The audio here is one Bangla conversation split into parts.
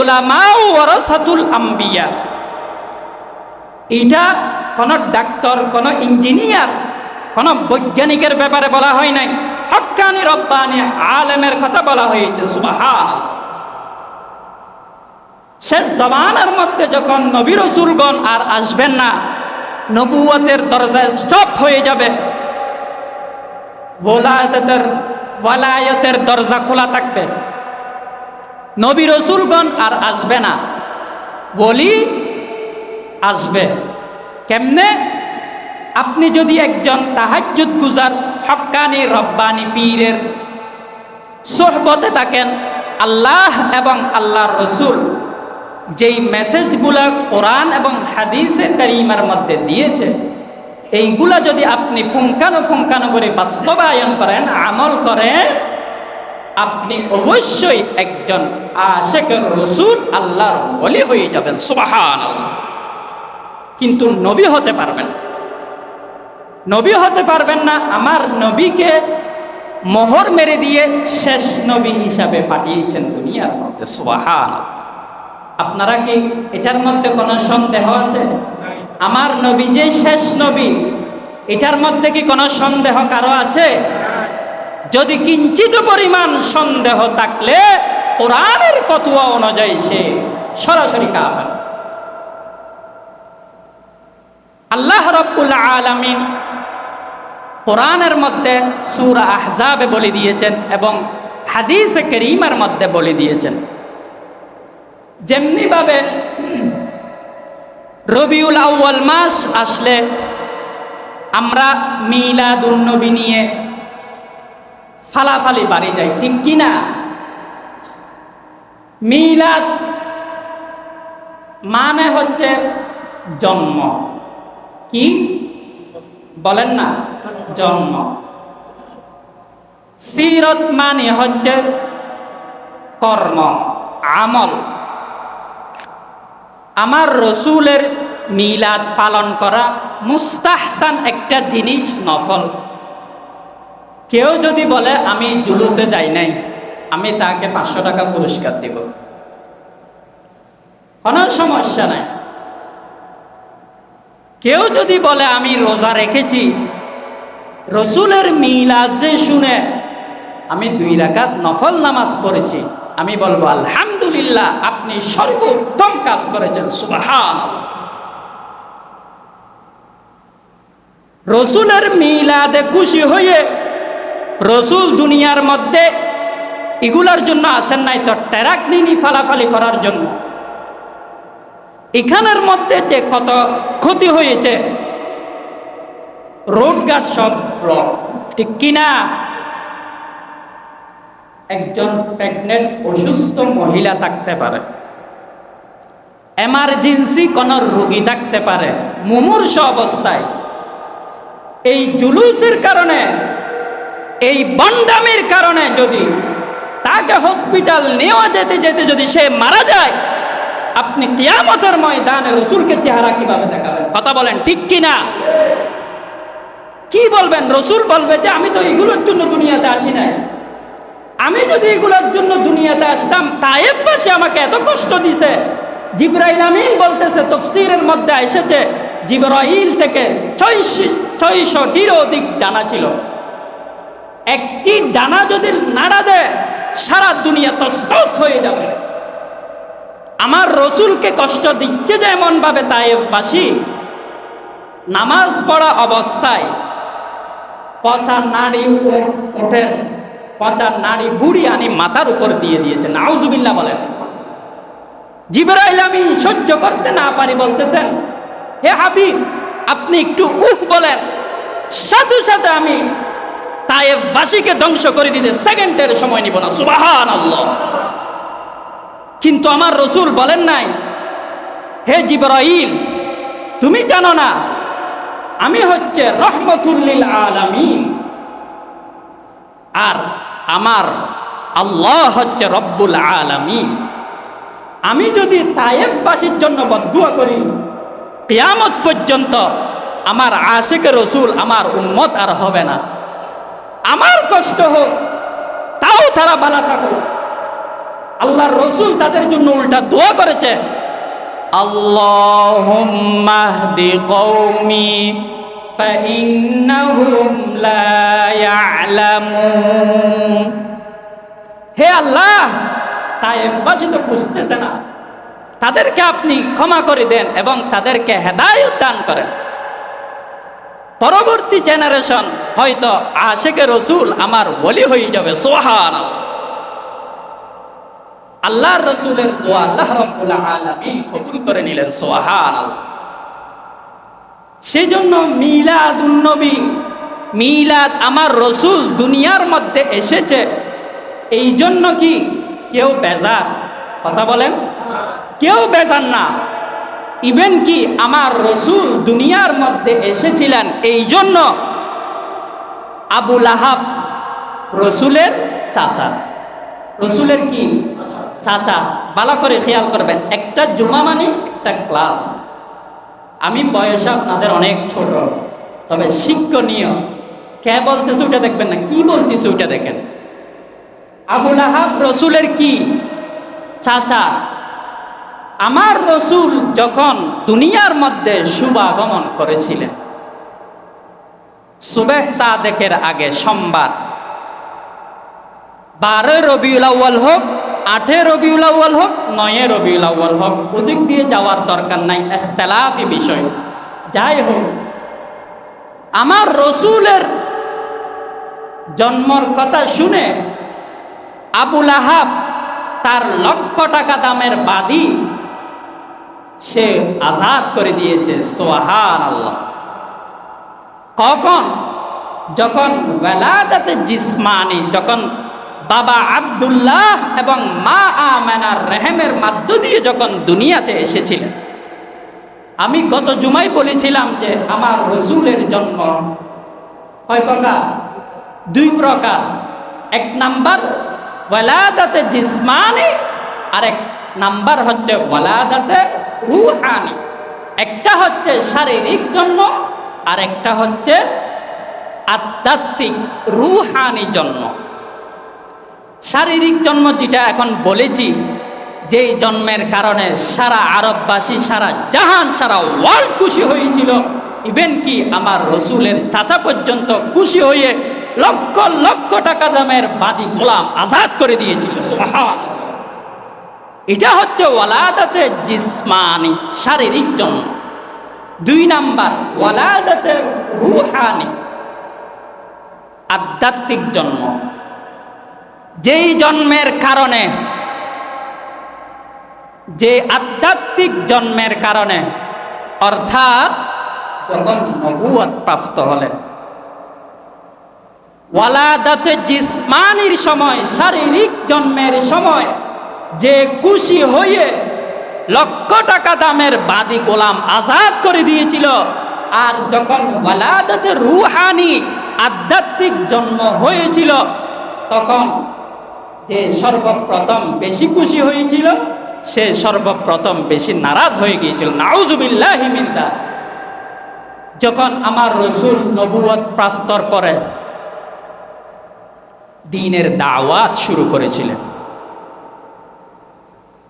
উলামা ওয়ারাসাতুল আম্বিয়া। এটা কোনো ডাক্তার, কোনো ইঞ্জিনিয়ার, কোনো বৈজ্ঞানিকের ব্যাপারে বলা হয় নাই। হক্কানি রব্বানি আলেমের কথা বলা হয়েছে সুবাহান শেষ জমানার মধ্যে যখন নবী রসুলগণ আর আসবেন না নবুয়তের দরজা স্টপ হয়ে যাবে। ওলায়তের ওয়ালায়তের দরজা খোলা থাকবে। নবী রসুলগণ আর আসবে না। বলি, আসবে। কেমনে? আপনি যদি একজন তাহাজ্জুদ গুজার হক্কানি রব্বানি পীরের সোহবতে থাকেন, আল্লাহ এবং আল্লাহর রসুল যেই মেসেজগুলা কোরআন এবং হাদিসে করিমার মধ্যে দিয়েছে, এইগুলা যদি আপনি পুঙ্খানো পুঙ্খানো করে বাস্তবায়ন করেন, আমল করেন আপনি অবশ্যই একজন আশেকের রসুল, আল্লাহর বলি হয়ে যাবেন সুবাহান কিন্তু নবী হতে পারবেন নবী হতে পারবেন না, আমার নবীকে মোহর মেরে দিয়ে শেষ নবী হিসাবে পাঠিয়েছেন দুনিয়ার মধ্যে সুবাহান আপনারা কি এটার মধ্যে কোনো সন্দেহ আছে? আমার নবী যে শেষ নবী, এটার মধ্যে কি কোনো সন্দেহ কারও আছে? যদি কিঞ্চিত পরিমাণ সন্দেহ থাকলে কোরআনের ফতুয়া অনুযায়ী সে সরাসরি কাফের। আল্লাহ রব্বুল আলামিন কোরআনের মধ্যে সূরা আহজাবে বলে দিয়েছেন এবং হাদিস করিমার মধ্যে বলে দিয়েছেন। যেমনিভাবে রবিউল আউ্য়াল মাস আসলে আমরা মিলাদুন্নবী নিয়ে ফালাফালি বাড়ি যায়, ঠিক কিনা? মিলাদ মানে হচ্ছে জন্ম। কি? বলেন না, জন্ম। সিরত মানে হচ্ছে কর্ম, আমল। আমার রসুলের মিলাদ পালন করা মুস্তাহসান একটা জিনিস নফল। কেউ যদি বলে, আমি জুলুসে যাই নাই, আমি তাকে পাঁচশো টাকা পুরস্কার দেব। কোনো সমস্যা নাই। কেউ যদি বলে, আমি রোজা রেখেছি, রসুলের মিলাদ যে শুনে আমি দুই রাকাত নফল নামাজ পড়েছি, আমি বলব, আলহামদুলিল্লাহ, আপনি সর্বোত্তম কাজ করেছেন সুবাহান রসুলের মিলাদে খুশি হয়ে রসুল দুনিয়ার মধ্যে এগুলার জন্য আসেন নাই তো টেরাক নিনি ফালাফালি করার জন্য। এখানের মধ্যে যে কত ক্ষতি হয়েছে রোডঘাট সব ব্লক। ঠিক কিনা? একজন প্রেগনেন্ট অসুস্থ মহিলা থাকতে পারে। এমার্জেন্সি কোনো রোগী থাকতে পারে। মুমূর্ষ অবস্থায়। এই জুলুসের কারণে এই বন্ডামির কারণে যদি তাকে হসপিটাল নেওয়া যেতে যেতে যদি সে মারা যায়, আপনি কিয়ামতের ময়দানে রসুলকে চেহারা কীভাবে দেখাবেন? কথা বলেন ঠিক কিনা? কি বলবেন? রসুল বলবে যে, আমি তো এগুলোর জন্য দুনিয়াতে আসি নাই। আমি যদি এগুলোর জন্য দুনিয়াতে আসতাম তায়েব পাশে আমাকে এত কষ্ট দিছে। জিব্রাইল আমিন বলতেছে, তফসিরের মধ্যে এসেছে, জিব্রাইল থেকে ছয়শো ছয়শটির অধিক ডানা ছিল। একটি ডানা যদি নাড়া দেয়, সারা দুনিয়া তস্তস হয়ে যাবে। আমার রসুলকে কষ্ট দিচ্ছে যে এমনভাবে তায়েববাসী নামাজ পড়া অবস্থায় পচা নাড়ি ওঠে পচা নাড়ি বুড়ি আনি মাথার উপর দিয়ে দিয়েছেন নাউজুবিল্লা বলেন। জিবরাইল আমি সহ্য করতে না পারি বলতেছেন, হে হাবিব, আপনি একটু উহ বলেন। সাথে সাথে আমি তায়েববাসীকে ধ্বংস করে দিতে সেকেন্ডের সময় নিব না। সুবাহান আল্লাহ কিন্তু আমার রসুল বলেন নাই, হে জিবরাইল, তুমি জানো না, আমি হচ্ছে রহমতুল্লিল আলামিন। আর আমার আল্লাহ হচ্ছে রব্বুল আলামিন। আমি যদি তায়েফবাসীর জন্য বদুয়া করি, কিয়ামত পর্যন্ত আমার আশেকে রসুল আমার উম্মত আর হবে না। আমার কষ্ট হোক, তাও তারা বালা থাকুক আল্লাহর রসুল তাদের জন্য উল্টা দোয়া করেছে হে আল্লাহ তায়েফবাসী তো বুঝতেছে না। তাদেরকে আপনি ক্ষমা করে দেন এবং তাদেরকে হেদায়ত দান করেন। পরবর্তী জেনারেশন হয়তো আশেকে রসুল আমার বলি হয়ে যাবে সোহান আল্লাহর রসুলের দোয়া আল্লাহ কবুল করে নিলেন সোহান সেই জন্য মিলাদুন নবী, মিলাদ আমার রসুল দুনিয়ার মধ্যে এসেছে। এই জন্য কি কেউ বেজার? কথা বলেন। কেউ বেজার না। ইভেন কি আমার রসুল দুনিয়ার মধ্যে এসেছিলেন এই জন্য আবুল আহাব রসুলের চাচা। রসুলের কি? চাচা। ভালো করে খেয়াল করবেন, একটা জুমা মানে একটা ক্লাস। আমি বয়স আপনাদের অনেক ছোট, তবে শিক্ষণীয়। কে বলতেছে ওটা দেখবেন না, কি বলতেছে ওটা দেখেন। আবুল আহাব রসুলের কি? চাচা। আমার রসুল যখন দুনিয়ার মধ্যে শুভাগমন করেছিলেন সুবেহ সাদেকের আগে সোমবার। বারো রবিউল আউ্য়াল হোক আটে রবিউল আউ্য়াল হোক নয়ে রবিউল আউ্য়াল হোক, ওদিক দিয়ে যাওয়ার দরকার নাই, এখতলাফি বিষয়। যাই হোক, আমার রসুলের জন্মর কথা শুনে আবুল আহাব তার লক্ষ টাকা দামের বাদী সে আজাদ করে দিয়েছে সোহান আল্লাহ কখন যখন বেলাদাতে জিসমানি, যখন বাবা আবদুল্লাহ এবং মা আমেনার রেহেমের মাধ্য দিয়ে যখন দুনিয়াতে এসেছিলেন, আমি গত জুমাই বলেছিলাম যে আমার রসুলের জন্ম কয় প্রকার? দুই প্রকার। এক নাম্বার ওয়ালাদাতে জিসমানি আর এক নাম্বার হচ্ছে ওয়ালাদাতে রুহানি। একটা হচ্ছে শারীরিক জন্ম আর একটা হচ্ছে আধ্যাত্মিক রুহানি জন্ম। শারীরিক জন্ম যেটা এখন বলেছি, যেই জন্মের কারণে সারা আরববাসী, সারা জাহান, সারা ওয়ার্ল্ড খুশি হয়েছিল। ইভেন কি আমার রসুলের চাচা পর্যন্ত খুশি হয়ে লক্ষ লক্ষ টাকা দামের বাদী গোলাম আজাদ করে দিয়েছিল। এটা হচ্ছে ওয়ালাদাতে জিসমানি, শারীরিক জন্ম। দুই নাম্বার, ওয়ালাদাতে রুহানি, আধ্যাত্মিক জন্ম। যেই জন্মের কারণে, যে আধ্যাত্মিক জন্মের কারণে, অর্থাৎ প্রাপ্ত হলেন, ওয়ালাদাতে জিসমানির সময়, শারীরিক জন্মের সময়, যে খুশি হয়ে লক্ষ টাকা দামের বাদী গোলাম আজাদ করে দিয়েছিল। আর যখন ওয়ালাদাতে রুহানি আধ্যাত্মিক জন্ম হয়েছিল, তখন যে সর্বপ্রথম বেশি খুশি হয়েছিল, সে সর্বপ্রথম বেশি নারাজ হয়ে গিয়েছিল। নাউজুবিল্লাহ মিন্দা যখন আমার রসুল নবুয়ত প্রাপ্তর পরে দিনের দাওয়াত শুরু করেছিলেন।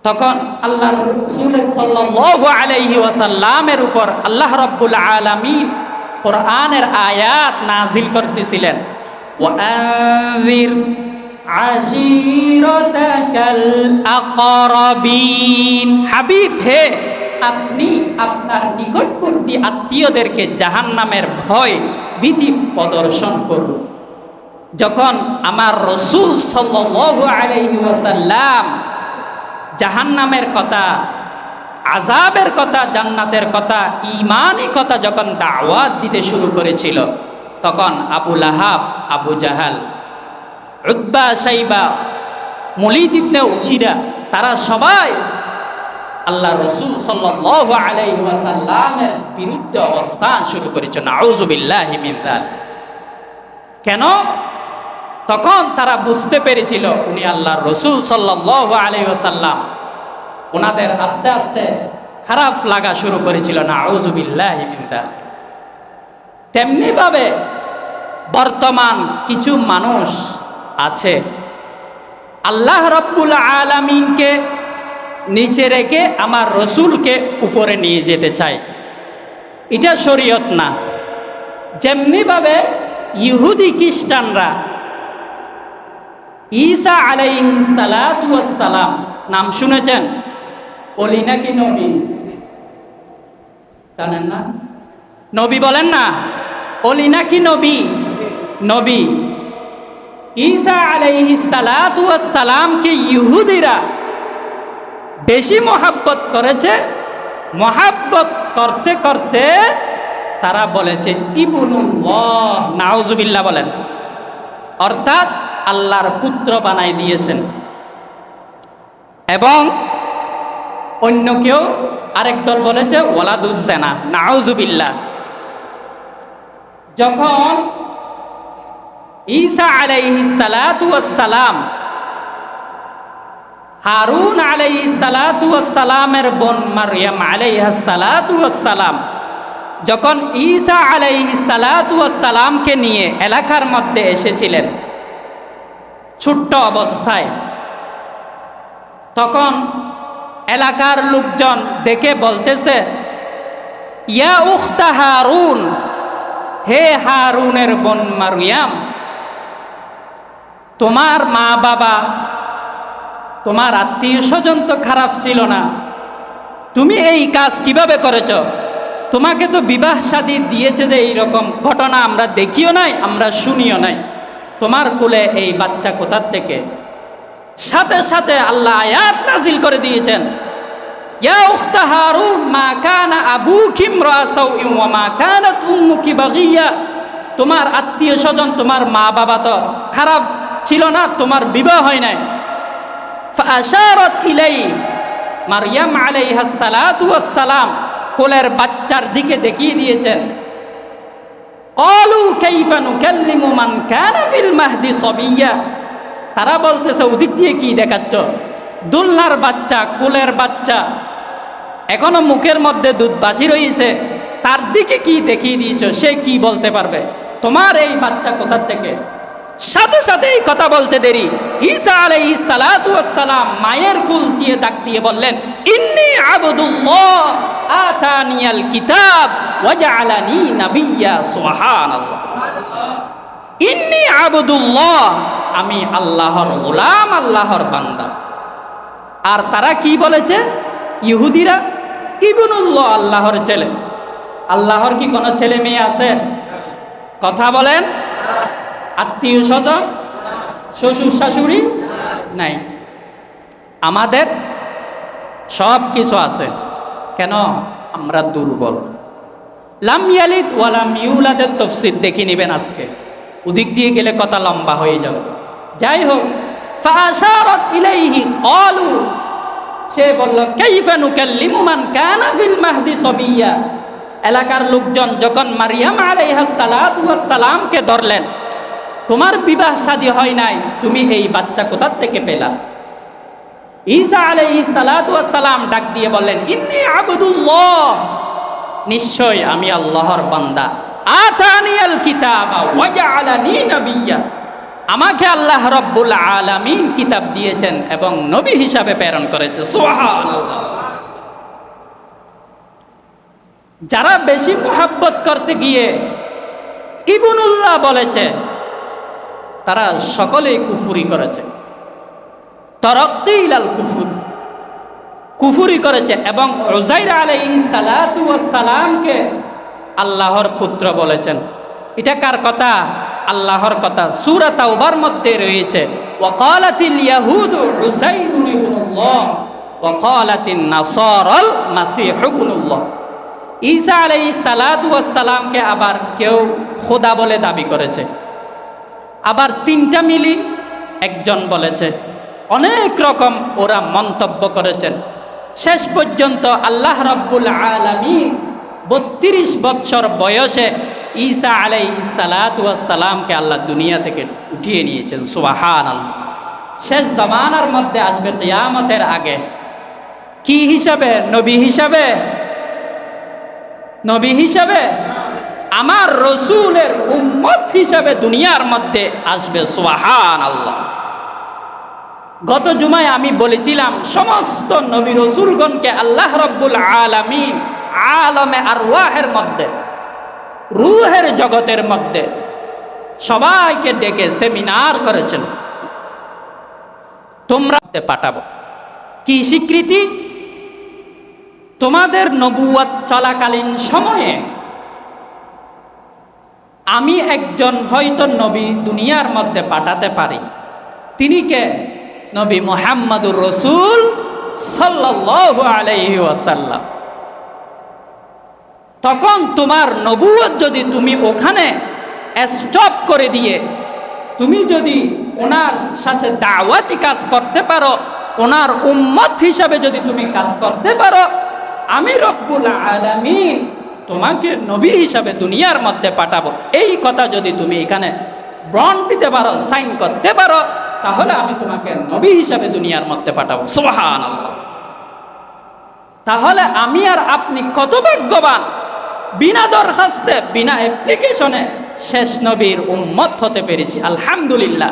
তখন আল্লাহ রসুল সাল্লাল্লাহু আলাইহি ওয়াসাল্লামের উপর আল্লাহ রাব্বুল আলামিন কোরআনের আয়াত নাজিল করতেছিলেন। হাবিব, হে, আপনি আপনার নিকটবর্তী আত্মীয়দেরকে জাহান্নামের ভয় বিধি প্রদর্শন করুন। যখন আমার রসুল সাল্লাল্লাহু আলাইহি ওয়াসাল্লাম জাহান্নামের কথা আজাবের কথা, জান্নাতের কথা ইমানই কথা যখন দাওয়াত দিতে শুরু করেছিল, তখন আবু লাহাব, আবু জাহাল উদ্বা সাইবা মলিদ ইবনে উহিরা তারা সবাই আল্লাহ রসুল সাল্লাল্লাহু আলাইহি বিরুদ্ধে অবস্থান শুরু করেছেন নাউজুবিল্লাহি মিন কেন? তখন তারা বুঝতে পেরেছিল উনি আল্লাহর রসুল সাল্লাহ আলী ওসাল্লাম ওনাদের আস্তে আস্তে খারাপ লাগা শুরু করেছিল না আউজুবিল্লাহ তেমনিভাবে বর্তমান কিছু মানুষ আছে, আল্লাহ রব্বুল আলামিনকে নিচে রেখে আমার রসুলকে উপরে নিয়ে যেতে চাই। এটা শরীয়ত না। যেমনিভাবে ইহুদি খ্রিস্টানরা ঈসা আলাইসালাম নাম শুনেছেন? বলি নাকি নবী? জানেন না? নবী বলেন না? অলি নাকি নবী? নবী। ঈসা আলাইহিসালামকে ইহুদিরা বেশি মহাব্বত করেছে। মহাব্বত করতে করতে তারা বলেছে, ইবুনুল্লাহ নাউজুবিল্লাহ বলেন। অর্থাৎ আল্লাহর পুত্র বানাই দিয়েছেন। এবং অন্য কেউ আরেক দল বলেছে, ওয়ালাদুজ্জানা, নাউজুবিল্লাহ। যখন ঈসা আলাইহি সালাম হারুন আলাইহি সালামের বোন মারিয়াম সালাম যখন ঈসা আলাইহি সালামকে নিয়ে এলাকার মধ্যে এসেছিলেন ছোট্ট অবস্থায়। তখন এলাকার লোকজন দেখে বলতেছে, ইয়া উখতা হারুন, হে হারুনের বোন মারিয়াম, তোমার মা বাবা, তোমার আত্মীয় স্বজন তো খারাপ ছিল না। তুমি এই কাজ কীভাবে করেছ? তোমাকে তো বিবাহ শাদী দিয়েছে যে এইরকম ঘটনা আমরা দেখিও নাই, আমরা শুনিও নাই। তোমার কুলে এই বাচ্চা কোথার থেকে? সাথে সাথে আল্লাহ আয়াত নাজিল করে দিয়েছেন। তোমার আত্মীয় স্বজন, তোমার মা বাবা তো খারাপ ছিল না, তোমার বিবাহ হয় নাই। ইলাই সালাতু ওয়াসসালাম কোলের বাচ্চার দিকে দেখিয়ে দিয়েছেন। মান তারা বলতেছে, ওদিক দিয়ে কি দেখাচ্ছ? দোলনার বাচ্চা, কুলের বাচ্চা। এখনও মুখের মধ্যে দুধ বাজি রয়েছে তার দিকে কি দেখিয়ে দিয়েছ? সে কি বলতে পারবে? তোমার এই বাচ্চা কোথার থেকে? সাথে সাথে এই কথা বলতে দেরি। ঈসা সালাতু ওয়াসসালাম মায়ের কুল দিয়ে ডাক দিয়ে বললেন, ইন্নি আবদুল্লাহ। আতানিয়াল কিতাব ওয়াজআলানি নাবিয়্যা সুবহানাল্লাহ। ইন্নি আবদুল্লাহ, আমি আল্লাহর গোলাম, আল্লাহর বান্দা। আর তারা কি বলেছে? ইহুদিরা, ইবনুল্লাহ আল্লাহর ছেলে। আল্লাহর কি কোনো ছেলে মেয়ে আছে? কথা বলেন। আত্মীয় স্বজন? শ্বশুর শাশুড়ি? নাই। আমাদের সব কিছু আছে। কেন? আমরা দুর্বল। লাম ইয়ালিদ ওয়ালাম তফসিদ দেখে নেবেন আজকে। ওদিক দিয়ে গেলে কথা লম্বা হয়ে যাবে। যাই হোক ফাশারাত ইলাইহি ক্বালু। সে বলল, কাইফা নুকাল্লিমু মান কানা ফিল মাহদি সাবিয়্যা এলাকার লোকজন যখন মারিয়াম আলাইহা সালাতু ওয়াস সালামকে ধরলেন, তোমার বিবাহ শাদী হয় নাই, তুমি এই বাচ্চা কোথার থেকে পেলা? ঈসা ওয়াস সালাম ডাক দিয়ে বললেন, ইন্নি আবদুল্লাহ। নিশ্চয় আমি আল্লাহর বান্দা। আতানিয়াল কিতাবা ওয়াজআলানি নাবিয়্যা আমাকে আল্লাহ রব্বুল আলামিন কিতাব দিয়েছেন এবং নবী হিসাবে প্রেরণ করেছে। সুবহানাল্লাহ। যারা বেশি মোহাব্বত করতে গিয়ে ইবনুল্লাহ বলেছে, তারা সকলেই কুফুরি করেছে। তরক্তি ইলাল কুফুর। কুফুরি করেছে এবং রোজাইর আলাই সালাতু সালামকে আল্লাহর পুত্র বলেছেন। এটা কার কথা? আল্লাহর কথা। সূরা তাওবার মধ্যে রয়েছে, ওয়াকালাতিল ইয়াহুদু উসাইরুন ইবনুল্লাহ, ওয়াকালাতিন নাসারাল মাসিহ ইবনুল্লাহ। ঈসা আলাইহিস সালাতু সালামকে আবার কেউ খোদা বলে দাবি করেছে। আবার তিনটা মিলি একজন বলেছে অনেক রকম ওরা মন্তব্য করেছেন। শেষ পর্যন্ত আল্লাহ রব্বুল আলমিন বত্রিশ বৎসর বয়সে ঈসা আলাই সালাতামকে আল্লাহ দুনিয়া থেকে উঠিয়ে নিয়েছেন সুবাহান আল্লাহ শেষ জমানার মধ্যে আসবে কিয়ামতের আগে। কি হিসাবে? নবী হিসাবে? নবী হিসাবে? আমার রসুলের উম্মত হিসাবে দুনিয়ার মধ্যে আসবে সোহান আল্লাহ গত জুমায় আমি বলেছিলাম, সমস্ত নবী রসুলগণকে আল্লাহ রব্বুল আলামিন আলমে আর ওয়াহের মধ্যে, রুহের জগতের মধ্যে সবাইকে ডেকে সেমিনার করেছেন। তোমরা পাঠাবো। কি স্বীকৃতি? তোমাদের নবুয়াত চলাকালীন সময়ে আমি একজন হয়তো নবী দুনিয়ার মধ্যে পাঠাতে পারি। তিনি কে? নবী মোহাম্মদুর রসুল সাল্লাল্লাহু আলাইহি তখন তোমার নবুয়ত যদি তুমি ওখানে স্টপ করে দিয়ে, তুমি যদি ওনার সাথে দাওয়াতি কাজ করতে পারো, ওনার উম্মত হিসাবে যদি তুমি কাজ করতে পারো, আমি রব্বুল আলামিন তোমাকে নবী হিসাবে দুনিয়ার মধ্যে পাঠাবো। এই কথা যদি তুমি এখানে ব্রণ দিতে পারো সাইন করতে পারো তাহলে আমি তোমাকে নবী হিসাবে দুনিয়ার মধ্যে পাঠাবো। সোহান তাহলে আমি আর আপনি কত ভাগ্যবান? বিনা দরখাস্তে, বিনা অ্যাপ্লিকেশনে শেষ নবীর উম্মত হতে পেরেছি। আলহামদুলিল্লাহ।